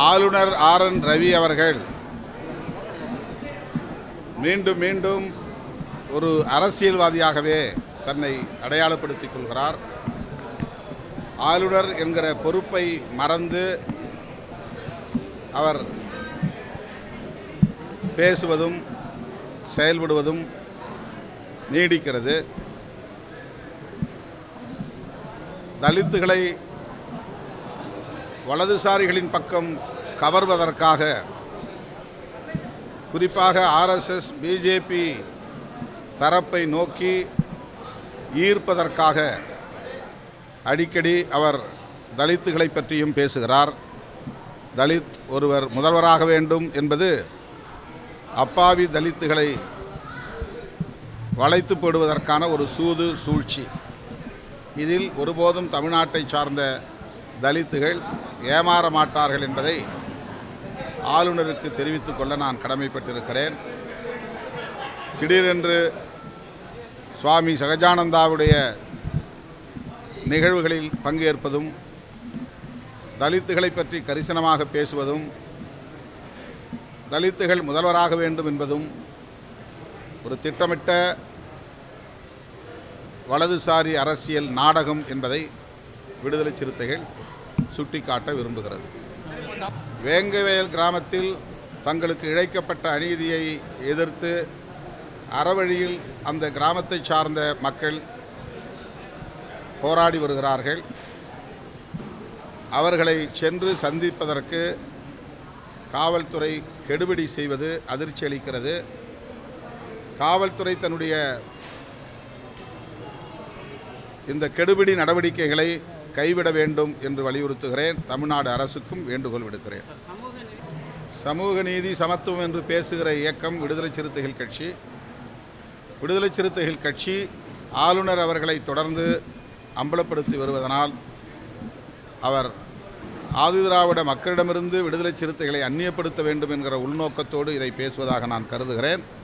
ஆளுநர் R N Ravi அவர்கள் மீண்டும் மீண்டும் ஒரு அரசியல்வாதியாகவே தன்னை அடையாளப்படுத்திக் கொள்கிறார். ஆளுநர் என்கிற பொறுப்பை மறந்து அவர் பேசுவதும் செயல்படுவதும் நீடிக்கிறது. தலித்துகளை வலதுசாரிகளின் பக்கம் கவர்வதற்காக குறிப்பாக ஆர்எஸ்எஸ் பிஜேபி தரப்பை நோக்கி ஈர்ப்பதற்காக அடிக்கடி அவர் தலித்துகளை பற்றியும் பேசுகிறார். தலித் ஒருவர் முதல்வராக வேண்டும் என்பது அப்பாவி தலித்துகளை வளைத்து போடுவதற்கான ஒரு சூது சூழ்ச்சி. இதில் ஒருபோதும் தமிழ்நாட்டை சார்ந்த தலித்துகள் ஏமாற மாட்டார்கள் என்பதை ஆளுநருக்கு தெரிவித்துக் கொள்ள நான் கடமைப்பட்டிருக்கிறேன். திடீரென்று சுவாமி சகஜானந்தாவுடைய நிகழ்வுகளில் பங்கேற்பதும் தலித்துகளை பற்றி கரிசனமாக பேசுவதும் தலித்துகள் முதல்வராக வேண்டும் என்பதும் ஒரு திட்டமிட்ட வலதுசாரி அரசியல் நாடகம் என்பதை விடுதலை சிறுத்தைகள் சுட்டிக்காட்ட விரும்புகிறது. வேங்கவேல் கிராமத்தில் தங்களுக்கு இழைக்கப்பட்ட அநீதியை எதிர்த்து அறவழியில் அந்த கிராமத்தை சார்ந்த மக்கள் போராடி வருகிறார்கள். அவர்களை சென்று சந்திப்பதற்கு காவல்துறை கெடுபிடி செய்வது அதிர்ச்சி அளிக்கிறது. காவல்துறை தன்னுடைய இந்த கெடுபிடி நடவடிக்கைகளை கைவிட வேண்டும் என்று வலியுறுத்துகிறேன். தமிழ்நாடு அரசுக்கும் வேண்டுகோள் விடுக்கிறேன். சமூக நீதி. சமத்துவம் என்று பேசுகிற இயக்கம் விடுதலை சிறுத்தைகள் கட்சி. விடுதலை சிறுத்தைகள் கட்சி ஆளுநர் அவர்களை தொடர்ந்து அம்பலப்படுத்தி வருவதனால் அவர் ஆதிதிராவிட மக்களிடமிருந்து விடுதலை சிறுத்தைகளை அந்நியப்படுத்த வேண்டும் என்கிற உள்நோக்கத்தோடு இதை பேசுவதாக நான் கருதுகிறேன்.